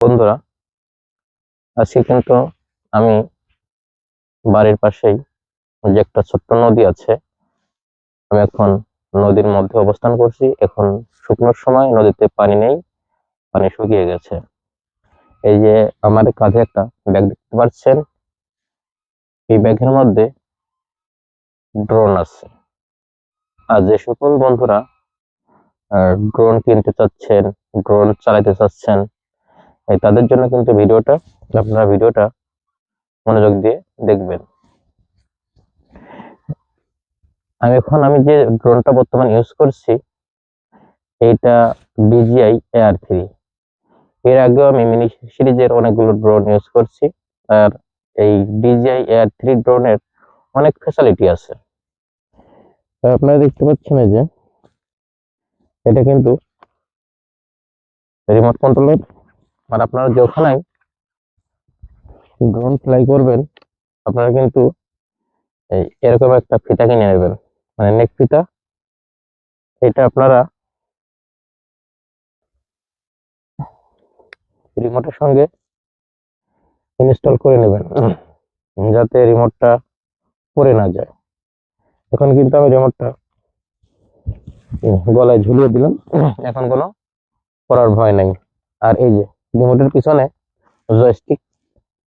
বন্ধুরা, আজকে কিন্তু আমি বাড়ির পাশেই যে একটা ছোট্ট নদী আছে, আমি এখন নদীর মধ্যে অবস্থান করছি। এখন শুকনোর সময় নদীতে পানি নেই, পানি শুকিয়ে গেছে। এই যে আমার কাঁধে একটা ব্যাগ দেখতে পাচ্ছেন, এই ব্যাগের মধ্যে ড্রোন আছে। আর যে সকল বন্ধুরা ড্রোন কিনতে চাচ্ছেন, ড্রোন চালাতে চাচ্ছেন তাদের জন্য কিন্তু ভিডিওটা, আপনারা ভিডিওটা মনোযোগ দিয়ে দেখবেন। আমি এখন আমি যে ড্রোনটা বর্তমান ইউজ করছি, এইটা ডিজিআই এআর থ্রি এর আগেও আমি মিনি সিরিজের অনেকগুলো ড্রোন ইউজ করছি, আর এই ডিজিআই এআর থ্রি ড্রোনের অনেক ফ্যাসিলিটি আছে। আপনারা দেখতে পাচ্ছেন যে, এটা কিন্তু রিমোট কন্ট্রোলের আর আপনারা যখনই ড্রোন ফ্লাই করবেন, আপনারা কিন্তু এই এরকম একটা ফিতা কিনে নেবেন। মানে নেক ফিতা, এটা আপনারা রিমোটের সঙ্গে ইনস্টল করে নেবেন, যাতে রিমোটটা পড়ে না যায়। এখন কিন্তু আমি রিমোটটা গলায় ঝুলিয়ে দিলাম, এখন কোনো পড়ার ভয় নাই। আর এই যে রিমোটের পিছনে জয়স্টিক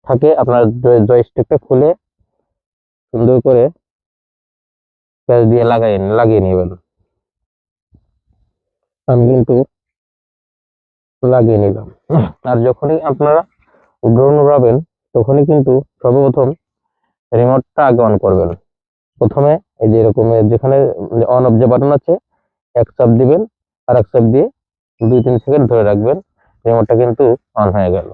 থাকে। আপনার জয়স্টিকটা খুলে সুন্দর করে প্যাচ দিয়ে, লাগাই, লাগিয়ে নেবেন আমি কিন্তু লাগিয়ে নিলাম আর যখনই আপনারা ড্রোন উড়াবেন তখনই কিন্তু সর্বপ্রথম রিমোটটা আগে অন করবেন প্রথমে এই যে এরকম যেখানে অন অফ যে বাটন আছে, এক চাপ দিবেন আর এক চাপ দিয়ে দুই তিন সেকেন্ড ধরে রাখবেন। রিমোটটা কিন্তু অন হয়ে গেল।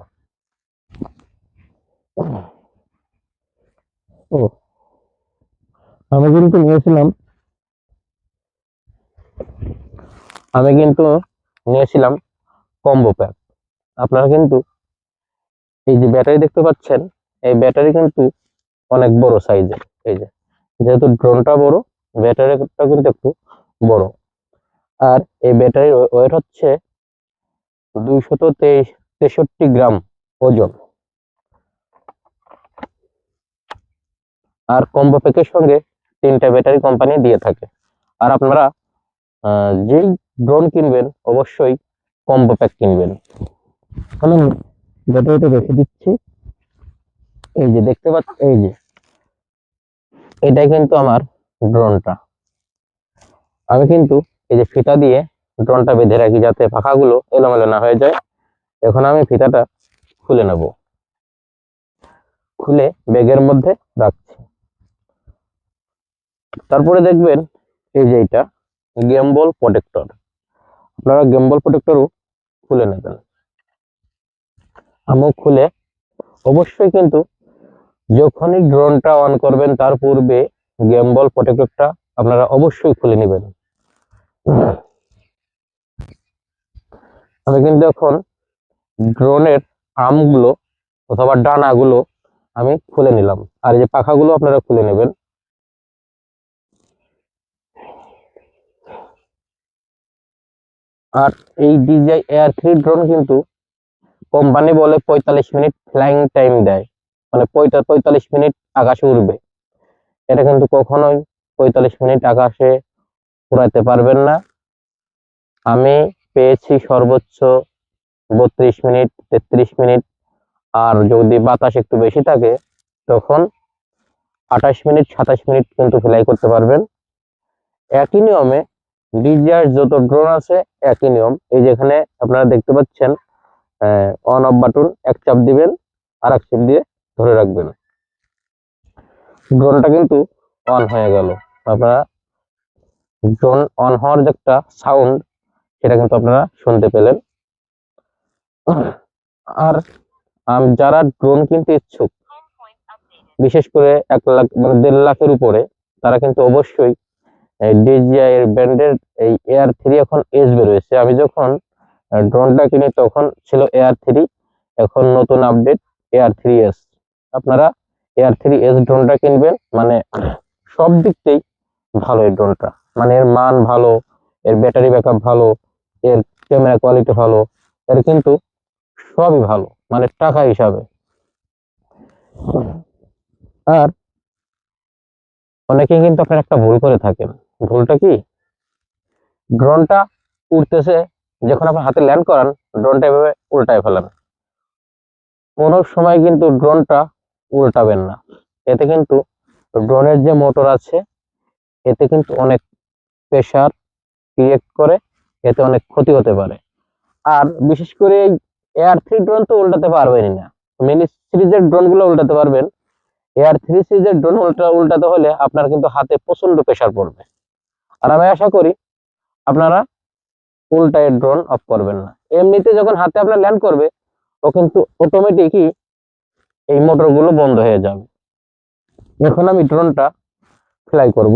ও। আমি কিন্তু নিয়েছিলাম, আমি কিন্তু নিয়েছিলাম কম্বো প্যাক আপনারা কিন্তু এই যে ব্যাটারি দেখতে পাচ্ছেন, এই ব্যাটারি কিন্তু অনেক বড় সাইজের এই যে, যেহেতু ড্রোনটা বড় ব্যাটারিটা কিন্তু একটু বড়। আর এই ব্যাটারির ওয়েট হচ্ছে দুইশত তেষট্টি গ্রাম ওজন। আর কম্বো প্যাকের সঙ্গে তিনটা ব্যাটারি কোম্পানি দিয়ে থাকে। আর আপনারা যেই ড্রোন কিনবেন, অবশ্যই কম্বো প্যাক কিনবেন। আমি ব্যাটারিটা রেখে দিচ্ছি। এই যে দেখতে পাচ্ছ, এই যে। এটাই কিন্তু আমার ড্রোনটা আমি কিন্তু এই যে ফিতা দিয়ে ড্রোনটা বেঁধে রাখি যাতে পাখাগুলো এলোমেলো না হয়ে যায়। এখন আমি ফিতাটা খুলে নেব। খুলে ব্যাগের মধ্যে রাখছি। তারপরে দেখবেন এই যে এটা গেমবল প্রোটেক্টর। আপনারা গেমবল প্রোটেক্টরও খুলে নেবেন। আমিও খুলে অবশ্যই কিন্তু যখনই ড্রোনটা অন করবেন, তার পূর্বে গেমবল প্রোটেক্টরটা আপনারা অবশ্যই খুলে নেবেন। আমি কিন্তু এখন ড্রোনের আর্মগুলো অথবা ডানাগুলো আমি খুলে নিলাম। আর এই যে পাখাগুলো আপনারা খুলে নেবেন। আর এই ডিজাই এয়ার থ্রি ড্রোন কিন্তু কোম্পানি বলে পঁয়তাল্লিশ মিনিট ফ্লাইং টাইম দেয়। মানে পঁয়তা, পঁয়তাল্লিশ মিনিট আকাশে উড়বে। এটা কিন্তু কখনোই পঁয়তাল্লিশ মিনিট আকাশে উড়াইতে পারবেন না। আমি পেয়েছি সর্বোচ্চ বত্রিশ মিনিট, তেত্রিশ মিনিট। আর যদি বাতাস একটু বেশি থাকে, তখন আঠাশ মিনিট, সাতাশ মিনিট কিন্তু ফ্লাই করতে পারবেন। একই নিয়মে ডিজিআর যত ড্রোন আছে, একই নিয়ম। এই যেখানে আপনারা দেখতে পাচ্ছেন অন অফ বাটন এক চাপ দিবেন আর এক চাপ দিয়ে ধরে রাখবেন। ড্রোনটা কিন্তু অন হয়ে গেল। আপনারা ড্রোন অন হওয়ার যে একটা সাউন্ড সেটা কিন্তু আপনারা শুনতে পেলেন। আর যারা ড্রোন কিনতে ইচ্ছুক, বিশেষ করে এক লাখ মানে দেড় লাখের উপরে, তারা কিন্তু অবশ্যই ডিজিআই এর ব্র্যান্ডের এই এয়ার থ্রি এখন এস বেরোয়েছে। আমি যখন ড্রোনটা কিনি তখন ছিল এয়ার থ্রি এখন নতুন আপডেট এয়ার থ্রি এস আপনারা এয়ার থ্রি এস ড্রোনটা কিনবেন মানে সব দিক ভালো এই ড্রোনটা মানে এর মান ভালো, এর ব্যাটারি ব্যাকআপ ভালো এর ক্যামেরা কোয়ালিটি ভালো, এর কিন্তু সবই ভালো মানে টাকা হিসাবে। আর অনেকে কিন্তু আপনার একটা ভুল করে থাকেন। ভুলটা কি? ড্রোনটা উঠতেছে যখন আপনি হাতে ল্যান্ড করান ড্রোনটা এভাবে উল্টায় ফেলান। কোনো সময় কিন্তু ড্রোনটা উল্টাবেন না। এতে কিন্তু ড্রোনের যে মোটর আছে, এতে কিন্তু অনেক প্রেশার ক্রিয়েট করে এতে অনেক ক্ষতি হতে পারে। আর বিশেষ করে এয়ার থ্রি ড্রোন তো উল্টাতে পারবেনই না। মিনি সিরিজের ড্রোনগুলো উল্টাতে পারবেন। এয়ার থ্রি সিরিজের ড্রোন উল্টা, উল্টাতে হলে আপনার কিন্তু হাতে প্রচণ্ড প্রেশার পড়বে। আর আমি আশা করি আপনারা উল্টায় ড্রোন অফ করবেন না। এমনিতে যখন হাতে আপনার ল্যান্ড করবে, ও কিন্তু অটোমেটিকই এই মোটরগুলো বন্ধ হয়ে যাবে। এখন আমি ড্রোনটা ফ্লাই করব।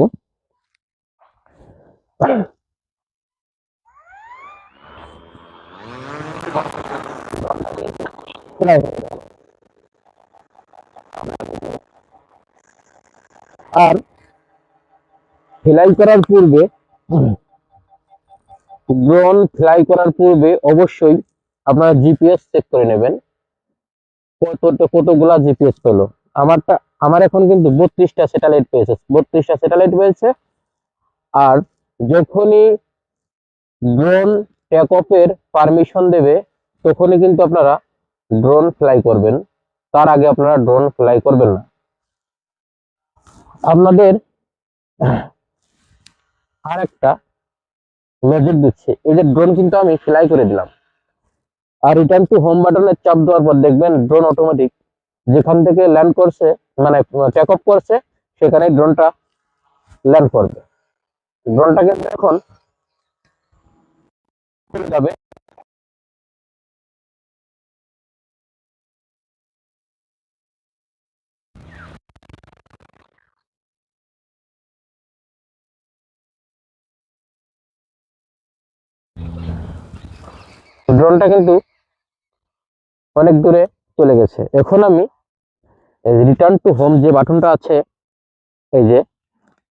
আর ফ্লাই করার পূর্বে ড্রোন ফ্লাই করার পূর্বে অবশ্যই আপনারা জিপিএস চেক করে নেবেন। কত কতগুলা জিপিএস পেল। আমারটা, আমার এখন কিন্তু বত্রিশটা স্যাটেলাইট পেয়েছে। বত্রিশটা স্যাটেলাইট পেয়েছে। আর যখনই ড্রোন টেক অফের পারমিশন দেবে, তখনই কিন্তু আপনারা ড্রোন ফ্লাই করবেন। তার আগে আপনারা ড্রোন ফ্লাই করবেন না। আপনাদের আর একটা মেজর দিচ্ছে। এই যে ড্রোন কিন্তু আমি ফ্লাই করে দিলাম। আর রিটার্ন টু হোম বাটনের চাপ দেওয়ার পর দেখবেন ড্রোন অটোমেটিক যেখান থেকে ল্যান্ড করছে মানে টেক অফ করছে সেখানে ড্রোনটা ল্যান্ড করবে। ড্রোনটা কিন্তু এখন চলে যাবে। ড্রোনটা কিন্তু অনেক দূরে চলে গেছে। এখন আমি রিটার্ন টু হোম যে বাটনটা আছে এই যে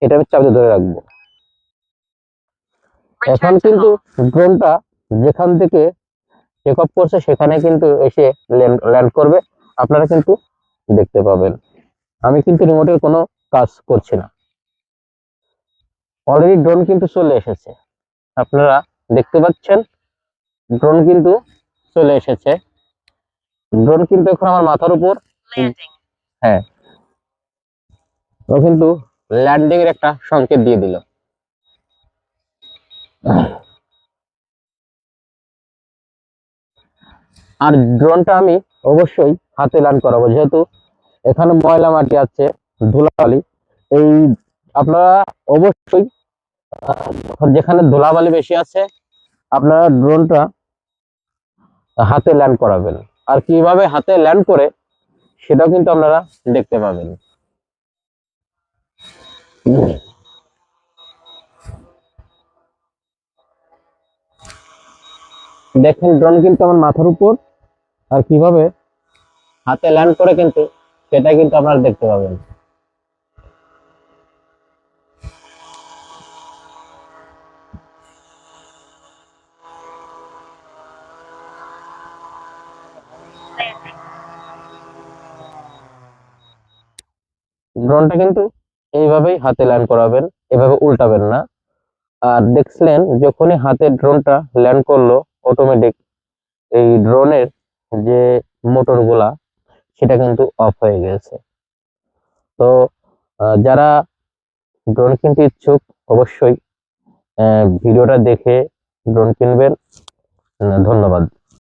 এটা আমি চাপতে ধরে রাখব। এখন কিন্তু ড্রোনটা যেখান থেকে টেক অফ করছে সেখানে কিন্তু এসে ল্যান্ড করবে। আপনারা কিন্তু দেখতে পাবেন। আমি কিন্তু রিমোটের কোনো কাজ করছি না। অলরেডি ড্রোন কিন্তু চলে এসেছে। আপনারা দেখতে পাচ্ছেন ড্রোন কিন্তু চলে এসেছে। ড্রোন কিন্তু এখন আমার মাথার উপর। হ্যাঁ। ও কিন্তু ল্যান্ডিং এর একটা সংকেত দিয়ে দিল। আর ড্রোনটা আমি অবশ্যই হাতে ল্যান্ড করাবো। যেহেতু এখানে ময়লা মাটি আছে, ধুলাবালি। এই আপনারা অবশ্যই যেখানে ধুলাবালি বেশি আছে, আপনারা ড্রোনটা হাতে ল্যান্ড করাবেন। আর কীভাবে হাতে ল্যান্ড করে, সেটাও কিন্তু আপনারা দেখতে পাবেন। দেখেন, ড্রোন কিন্তু আমার মাথার উপর। আর কীভাবে? হাতে ল্যান্ড করে কিন্তু সেটা কিন্তু আপনারা দেখতে পাবেন। ড্রোনটা কিন্তু এইভাবেই হাতে ল্যান্ড করাবেন, এভাবে উল্টাবেন না। আর দেখছিলেন যখনই হাতে ড্রোনটা ল্যান্ড করল অটোমেটিক এই ড্রোনের যে মোটরগুলা, সেটা কিন্তু অফ হয়ে গেছে। তো যারা ড্রোন কিনতে ইচ্ছুক, অবশ্যই ভিডিওটা দেখে ড্রোন কিনবেন। ধন্যবাদ।